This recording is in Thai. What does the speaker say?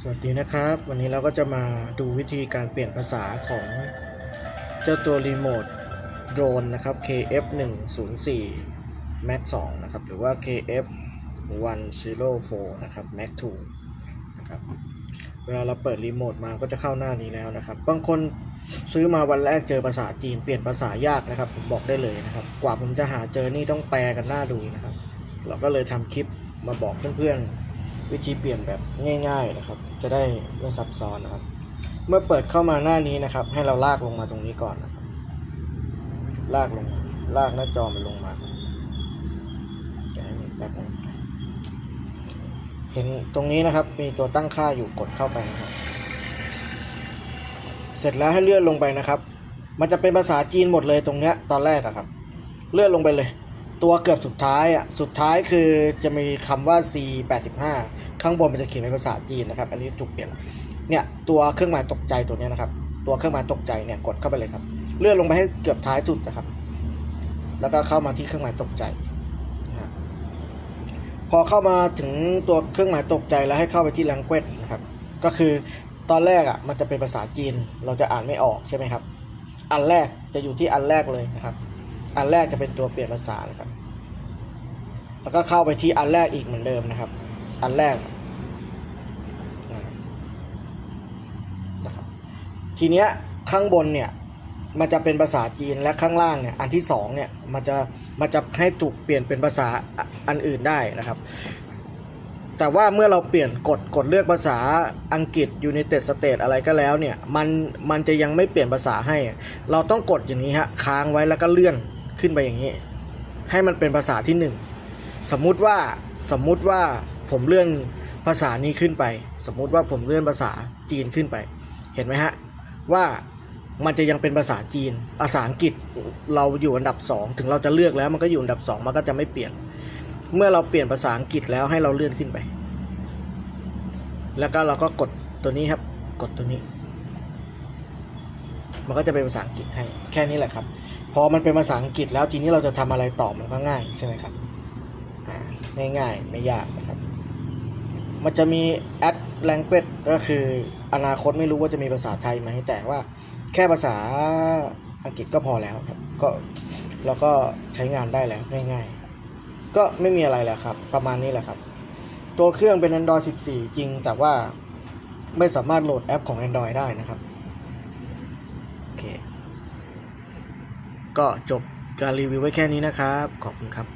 สวัสดีนะครับ วันนี้เราก็จะมาดูวิธีการเปลี่ยนภาษาของเจ้าตัวรีโมทโดรนนะครับ KF 1 0 4 Max 2นะครับ หรือว่า KF 104นะครับ Max 2นะครับ เวลาเราเปิดรีโมทมาก็จะเข้าหน้านี้แล้วนะครับ บางคนซื้อมาวันแรกเจอภาษาจีนเปลี่ยนภาษายากนะครับ ผมบอกได้เลยนะครับ กว่าผมจะหาเจอนี่ต้องแปลกันหน้าดูนะครับ เราก็เลยทำคลิปมาบอกเพื่อนๆ วิธีเปลี่ยนแบบง่ายๆนะครับ จะได้ไม่ซับซ้อนนะครับ เมื่อเปิดเข้ามาหน้านี้นะครับ ให้เราลากลงมาตรงนี้ก่อนนะครับลากลงมาลากหน้าจอมันลงมาเดี๋ยวให้มันแป๊บนึงเห็นตรงนี้นะครับมีตัวตั้งค่าอยู่กดเข้าไปนะครับ เสร็จแล้วให้เลื่อนลงไปนะครับ มันจะเป็นภาษาจีนหมดเลยตรงเนี้ยตอนแรกอะครับ เลื่อนลงไปเลย ตัวเกือบสุดท้ายอะสุดท้ายคือจะมีคำว่า C 85ข้างบนมันจะเขียนเป็นภาษาจีนนะครับ อันนี้ถูกเปลี่ยนเนี่ยตัวเครื่องหมายตกใจตัวนี้นะครับ ตัวเครื่องหมายตกใจเนี่ยกดเข้าไปเลยครับ เลื่อนลงไปให้เกือบท้ายสุดนะครับ แล้วก็เข้ามาที่เครื่องหมายตกใจ พอเข้ามาถึงตัวเครื่องหมายตกใจแล้วให้เข้าไปที่ language นะครับ ก็คือตอนแรกอะมันจะเป็นภาษาจีน เราจะอ่านไม่ออกใช่ไหมครับ อันแรกจะอยู่ที่อันแรกเลยนะครับ อันแรกจะเป็นตัวเปลี่ยนภาษานะครับ แล้วก็เข้าไปที่อันแรกอีกเหมือนเดิมนะครับ อันแรกนะครับ ทีเนี้ยข้างบนเนี่ยมันจะเป็นภาษาจีนและข้างล่างเนี่ยอันที่สองเนี่ยมันจะมันจะให้ถูกเปลี่ยนเป็นภาษาอันอื่นได้นะครับ แต่ว่าเมื่อเราเปลี่ยนกดกดเลือกภาษาอังกฤษ United States อะไรก็แล้วเนี่ยมันมันจะยังไม่เปลี่ยนภาษาให้ เราต้องกดอย่างนี้ฮะค้างไว้แล้วก็เลื่อน ขึ้นไปอย่างนี้ ให้มันเป็นภาษาที่หนึ่งสมมุติว่าสมมุติว่าผมเลื่อนภาษานี้ขึ้นไป สมมุติว่าผมเลื่อนภาษาจีนขึ้นไป เห็นไหมฮะว่ามันจะยังเป็นภาษาจีน ภาษาอังกฤษเราอยู่อันดับสองถึงเราจะเลือกแล้วมันก็อยู่อันดับสองมันก็จะไม่เปลี่ยน เมื่อเราเปลี่ยนภาษาอังกฤษแล้วให้เราเลื่อนขึ้นไป แล้วก็เราก็กดตัวนี้ครับ กดตัวนี้ มันก็จะเป็นภาษาอังกฤษให้แค่นี้แหละครับ พอมันเป็นภาษาอังกฤษแล้วทีนี้เราจะทำอะไรต่อมันก็ง่ายใช่ไหมครับอ่าง่ายๆไม่ยากนะครับ มันจะมี add language ก็คืออนาคตไม่รู้ว่าจะมีภาษาไทยไหมแต่ว่าแค่ภาษาอังกฤษก็พอแล้วครับก็เราก็ใช้งานได้แล้วง่ายๆ ก็ไม่มีอะไรแล้วครับ ประมาณนี้แหละครับ ตัวเครื่องเป็น Android 14 จริงแต่ว่าไม่สามารถโหลดแอปของ Android ได้นะครับ เค ก็จบการรีวิวไว้แค่นี้นะครับ ขอบคุณครับ